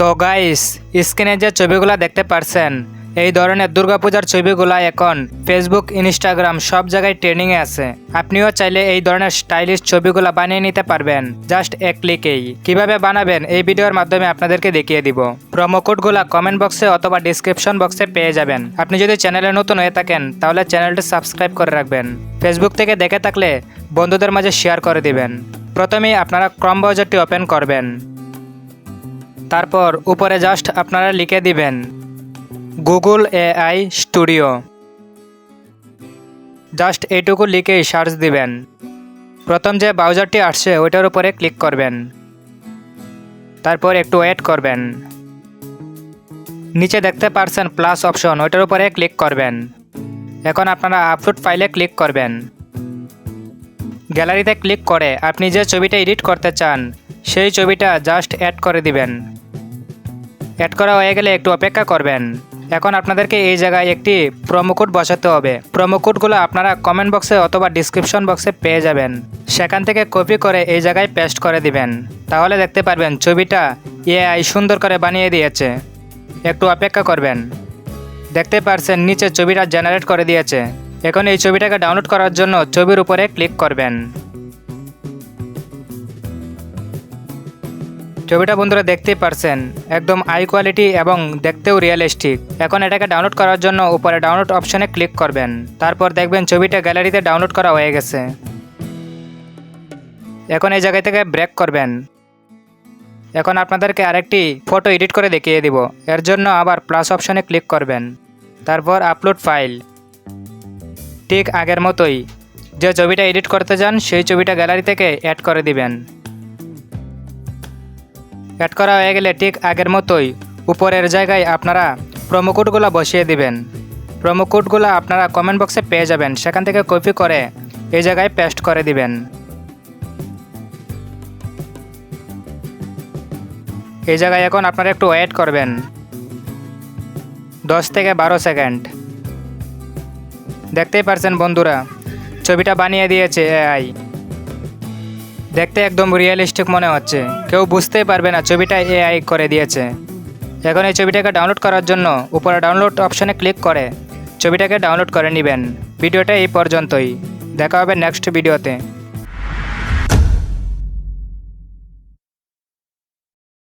তো গাইস স্ক্রিনে যে ছবিগুলো দেখতে পারছেন, এই ধরনের দুর্গাপূজার ছবিগুলো এখন ফেসবুক ইনস্টাগ্রাম সব জায়গায় ট্রেনিংয়ে আছে। আপনিও চাইলে এই ধরনের স্টাইলিশ ছবিগুলো বানিয়ে নিতে পারবেন। জাস্ট এক ক্লিকেই কীভাবে বানাবেন, এই ভিডিওর মাধ্যমে আপনাদেরকে দেখিয়ে দিব। প্রোমো কোডগুলো কমেন্ট বক্সে অথবা ডিসক্রিপশন বক্সে পেয়ে যাবেন। আপনি যদি চ্যানেলে নতুন হয়ে থাকেন, তাহলে চ্যানেলটি সাবস্ক্রাইব করে রাখবেন। ফেসবুক থেকে দেখে থাকলে বন্ধুদের মাঝে শেয়ার করে দিবেন। প্রথমেই আপনারা ক্রম ব্রাউজারটি ওপেন করবেন। তারপর উপরে জাস্ট আপনারা লিখে দিবেন গুগল এআই স্টুডিও জাস্ট এইটুকু লিখেই সার্চ দিবেন। প্রথম যে ব্রাউজারটি আসছে, ওইটার উপরে ক্লিক করবেন। তারপর একটু ওয়েট করবেন। নিচে দেখতে পারছেন প্লাস অপশন ওইটার উপরে ক্লিক করবেন। এখন আপনারা আপলোড ফাইলে ক্লিক করবেন। গ্যালারিতে ক্লিক করে আপনি যে ছবিটা এডিট করতে চান, সেই ছবিটা জাস্ট অ্যাড করে দিবেন। অ্যাড করা হয়ে গেলে একটু অপেক্ষা করবেন। এখন আপনাদেরকে এই জায়গায় একটি প্রোমোকোড বসাতে হবে। প্রোমোকোডগুলো আপনারা কমেন্ট বক্সে অথবা ডিসক্রিপশন বক্সে পেয়ে যাবেন। সেখান থেকে কপি করে এই জায়গায় পেস্ট করে দিবেন। তাহলে দেখতে পারবেন ছবিটা এআই সুন্দর করে বানিয়ে দিয়েছে। একটু অপেক্ষা করবেন। দেখতে পারছেন নিচে ছবিটা জেনারেট করে দিয়েছে। এখন এই ছবিটাকে ডাউনলোড করার জন্য ছবির উপরে ক্লিক করবেন। ছবিটা বন্ধুরা দেখতেই পারছেন। একদম হাই কোয়ালিটি এবং দেখতেও রিয়েলিস্টিক এখন এটাকে ডাউনলোড করার জন্য উপরে ডাউনলোড অপশনে ক্লিক করবেন। তারপর দেখবেন ছবিটা গ্যালারিতে ডাউনলোড করা হয়ে গেছে। এখন এই জায়গা থেকে ব্রেক করবেন। এখন আপনাদেরকে আরেকটি ফটো এডিট করে দেখিয়ে দিব। এর জন্য আবার প্লাস অপশনে ক্লিক করবেন। তারপর আপলোড ফাইল ঠিক আগের মতোই যে ছবিটা এডিট করতে যান সেই ছবিটা গ্যালারি থেকে অ্যাড করে দিবেন। অ্যাড করা হয়ে গেলে ঠিক আগের মতোই উপরের জায়গায় আপনারা প্রোমোকোডগুলো বসিয়ে দিবেন। প্রোমোকোডগুলো আপনারা কমেন্ট বক্সে পেয়ে যাবেন। সেখান থেকে কপি করে এই জায়গায় পেস্ট করে দিবেন। এই জায়গায় এখন আপনারা একটু ওয়েট করবেন। দশ থেকে বারো সেকেন্ড দেখতেই পারছেন বন্ধুরা, ছবিটা বানিয়ে দিয়েছে এআই দেখতে একদম রিয়েলিস্টিক মনে হচ্ছে। কেউ বুঝতেই পারবে না ছবিটা এআই করে দিয়েছে। এখন এই ছবিটাকে ডাউনলোড করার জন্য উপরে ডাউনলোড অপশনে ক্লিক করে। ছবিটাকে ডাউনলোড করে নেবেন। ভিডিওটা এই পর্যন্তই। দেখা হবে নেক্সট ভিডিওতে